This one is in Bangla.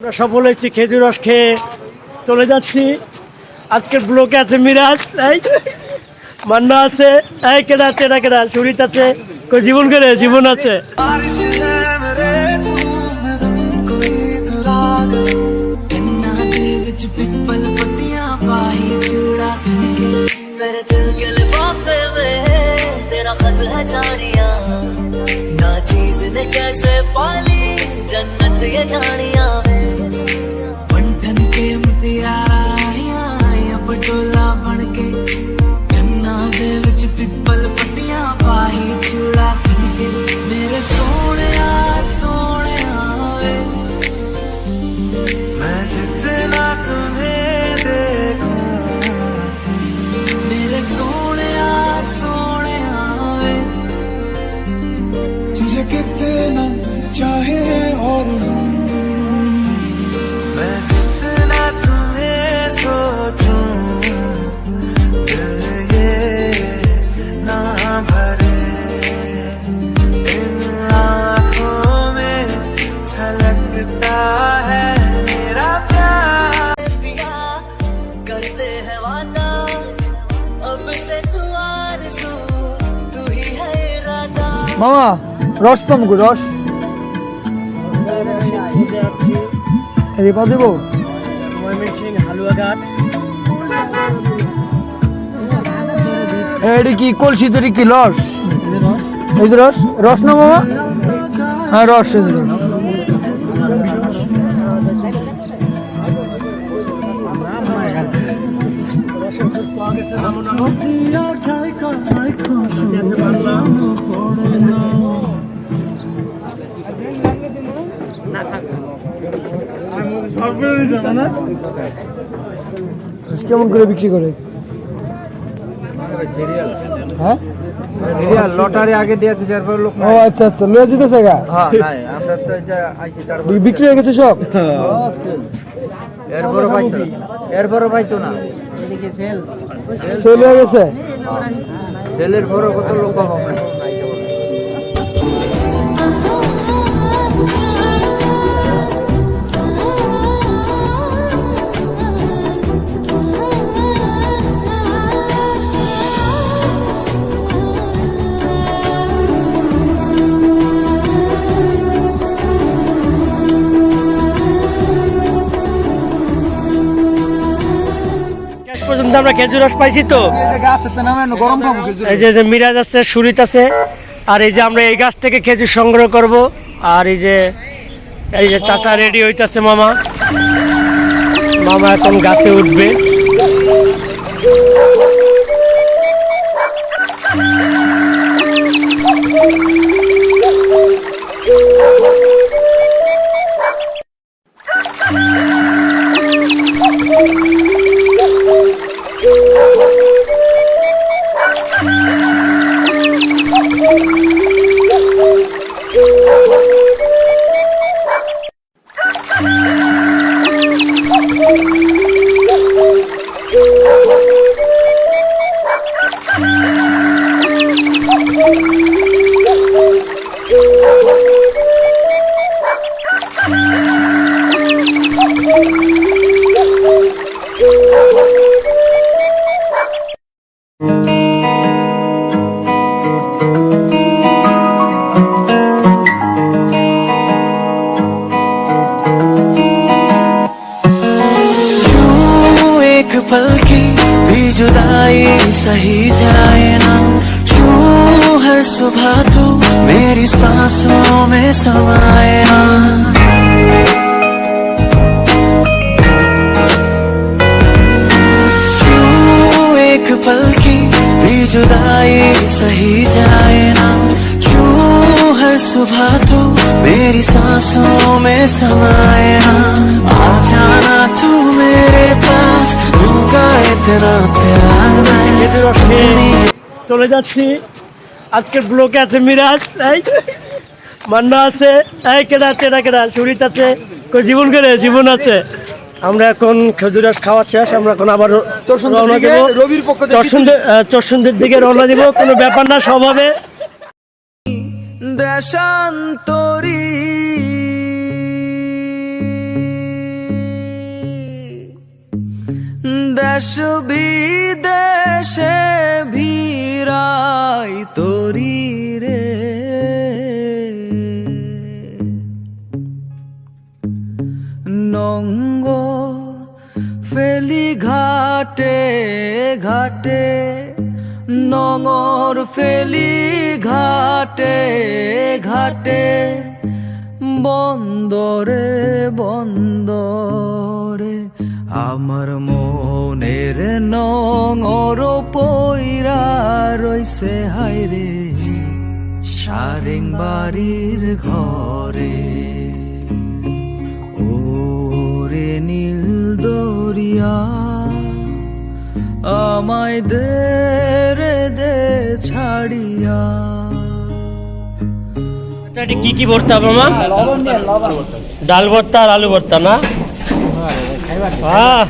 আমরা সফল হয়েছি খেজুর রস খেয়ে চলে যাচ্ছি আজকের ব্লকে আছে মিরাজ এই মান্না আছে এই কেডা আছে এটা কেডা সুরিত আছে কই জীবন করে জীবন আছে बारिश है मेरे तू मैं तुम कोई तो राग गन्ना दे विच पिपल पत्तियां पाई चूड़ा खनके मेरे दिल के लिफाफे में तेरा खत है जानिया ना चीज ने कैसे पाली जन्नत ये जानिया चाहे और मैं जितना तुम्हें सोचूं दिल ये ना भरे। इन आँखों में छलकता है मेरा प्यार। दिया करते हैं वादा अब से तू आरज़ू तू ही है मामा এই পা দেবো? হালুয়াঘাট এটি কি কলসি কি রস? এই রস। রস না হ্যাঁ রস, এই। রস। কেমন করে বিক্রি করে? হ্যাঁ? লটারি আগে দিয়ে লোক ও আচ্ছা আচ্ছা লয়ে যেতেছে গা? নাই আমরা তো আইছি তারপর বিক্রি হয়ে গেছে সব? এরপরে পাইতো এরপরে পাইতো না। সেল হয়ে গেছে? ছেলের বড় কত লোক হবে? আমরা খেজুর রস পাইছি তো। এই যে মিরাজ আছে, সুরিত আছে, আর এই যে আমরা এই গাছ থেকে খেজুর সংগ্রহ করব, আর এই যে এই যে চাচা রেডি হইতেছে মামা। মামা এখন গাছে উঠবে। पल की भी जुदाई सही जाए ना। क्यों हर सुबह तू मेरी सांसों में समाए ना। एक पल की भी जुदाई सही जाए ना। क्यों हर सुबह तू मेरी सांसों में समाए ना। आ जाना तू मेरे पास চলে যাচ্ছি। আজকের ব্লকে আছে মিরাজ এই মান্না আছে এই কেডা আছে এটা কেডা সুরিত আছে। কই জীবন করে জীবন আছে। আমরা এখন খেজুর রস খাওয়া শেষ আমরা এখন আবার রওনা দেবো। রবির পক্ষ চরসুন্দের দিকে রওনা দিব কোনো ব্যাপার না সব হবে। দেশান্তরী। দেশ বিদেশে ভিড়াই তরি রে। নঙ্গ ফেলি ঘাটে ঘাটে, নঙর ফেলি ঘাটে ঘাটে, বন্দরে বন্দরে আমার মনের নঙর পইরা রইছে হাইরে সারেং বাড়ির ঘরে। ওরে নীল দরিয়া আমায় দে রে দে ছাড়িয়া। আচ্ছা এটা কি কি ভর্তা মামা ডাল ভর্তা আর আলু ভর্তা না? আহ!